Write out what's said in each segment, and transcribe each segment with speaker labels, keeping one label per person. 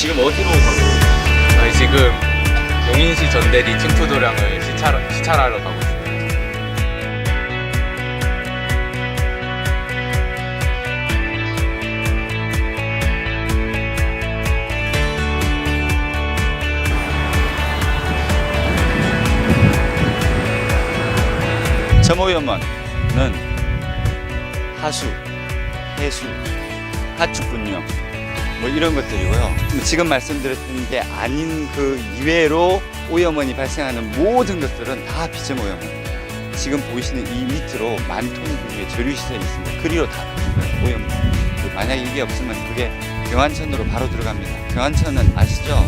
Speaker 1: 지금 어디로 가고 있어요?
Speaker 2: 저희 지금 용인시 전대리 층투도량을 시찰, 시찰하러 가고 있습니다.
Speaker 1: 점오염원은 하수, 해수, 하축분뇨 뭐 이런 것들이고요. 지금 말씀드렸던 게 아닌 그 이외로 오염원이 발생하는 모든 것들은 다 비점 오염원. 지금 보이시는 이 밑으로 만톤 규모의 조류시설이 있습니다. 그리로 다. 그 만약에 이게 없으면 그게 경안천으로 바로 들어갑니다. 경안천은 아시죠?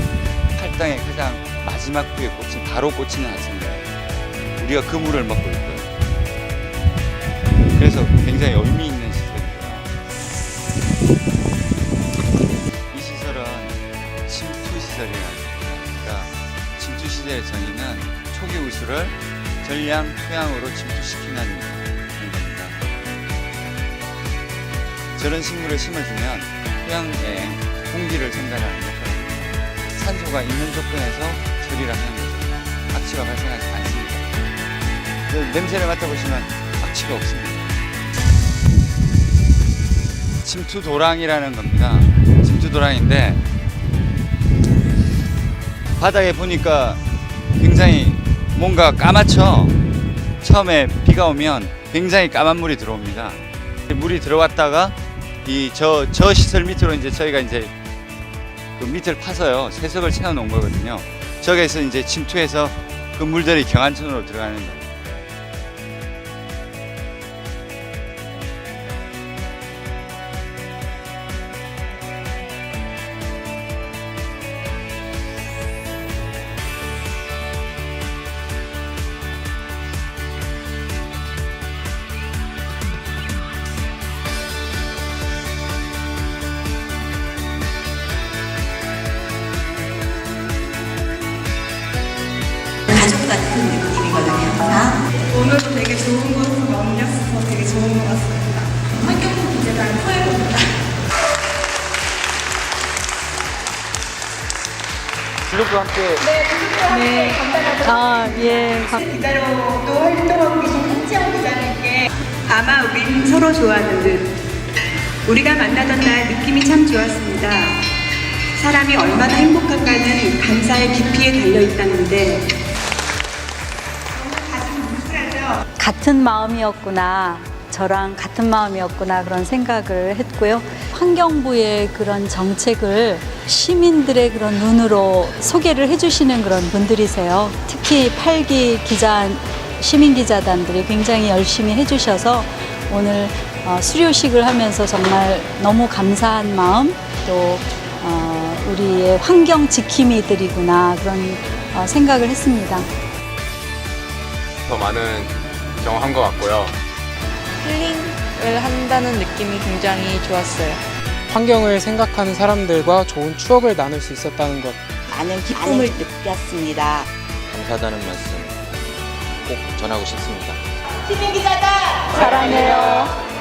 Speaker 1: 팔당의 가장 마지막 부에 꽂힌 바로 꽂히는 하천입니다. 우리가 그 물을 먹고 있고요. 그래서 굉장히 의미 있는 시설이고요. 시설의 정의는 초기 우수를 전량 토양으로 침투시키는 겁니다. 저런 식물을 심어주면 토양에 공기를 전달하는 역할을 합니다. 산소가 있는 조건에서 처리를 하는 거죠. 악취가 발생하지 않습니다. 그 냄새를 맡아보시면 악취가 없습니다. 침투 도랑이라는 겁니다. 침투 도랑인데 바닥에 보니까 굉장히 뭔가 까맣죠. 처음에 비가 오면 굉장히 까만 물이 들어옵니다. 물이 들어왔다가 이 저 저 시설 밑으로 이제 저희가 이제 그 밑을 파서요 세석을 채워 놓은 거거든요. 저기에서 이제 침투해서 그 물들이 경안천으로 들어가는 거예요.
Speaker 3: 되게 좋은 곳으로 옮겼어서 되게 좋은 것 같습니다. 환경부 기재단 소혜입니다.
Speaker 1: 주력과 함께
Speaker 3: 네, 감사합니다.
Speaker 4: 아, 예.
Speaker 3: 기자로도 활동하고 계신 한지영 기자님께 아마 우린 서로 좋아하는 듯. 우리가 만나던 날 느낌이 참 좋았습니다. 사람이 얼마나 행복한가는 감사의 깊이에 달려있다는데?
Speaker 4: 같은 마음이었구나. 저랑 같은 마음이었구나. 그런 생각을 했고요. 환경부의 그런 정책을 시민들의 그런 눈으로 소개를 해주시는 그런 분들이세요. 특히 8기 기자, 시민기자단들이 굉장히 열심히 해주셔서 오늘 어, 수료식을 하면서 정말 너무 감사한 마음 또 어, 우리의 환경 지킴이들이구나 그런 어, 생각을 했습니다.
Speaker 2: 더 많은 경험한 것 같고요.
Speaker 5: 힐링을 한다는 느낌이 굉장히 좋았어요.
Speaker 6: 환경을 생각하는 사람들과 좋은 추억을 나눌 수 있었다는 것.
Speaker 7: 많은 기쁨을 느꼈습니다.
Speaker 8: 감사하다는 말씀 꼭 전하고 싶습니다.
Speaker 4: 사랑해요.